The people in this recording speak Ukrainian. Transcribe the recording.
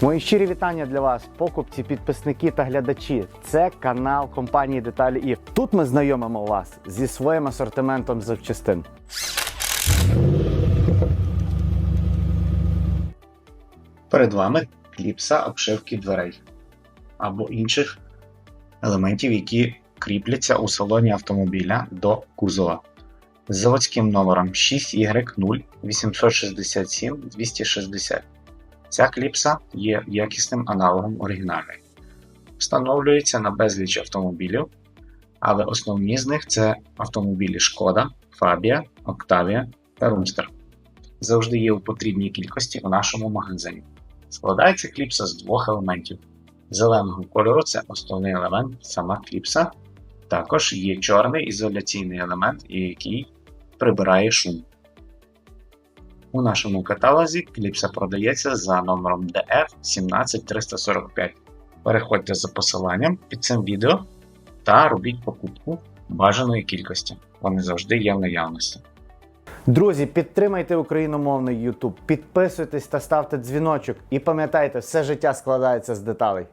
Мої щирі вітання для вас, покупці, підписники та глядачі. Це канал компанії Деталі ІФ. Тут ми знайомимо вас зі своїм асортиментом запчастин. Перед вами кліпса обшивки дверей або інших елементів, які кріпляться у салоні автомобіля до кузова з заводським номером 6Y0 867 260. Ця кліпса є якісним аналогом оригінальної. Встановлюється на безліч автомобілів, але основні з них це автомобілі Шкода, Фабія, Octavia та Roomster. Завжди є у потрібній кількості у нашому магазині. Складається кліпса з двох елементів. Зеленого кольору це основний елемент, сама кліпса. Також є чорний ізоляційний елемент, який прибирає шум. У нашому каталозі кліпса продається за номером DF 17345. Переходьте за посиланням під цим відео та робіть покупку бажаної кількості. Вони завжди є в наявності. Друзі, підтримайте україномовний YouTube, підписуйтесь та ставте дзвіночок. І пам'ятайте, все життя складається з деталей.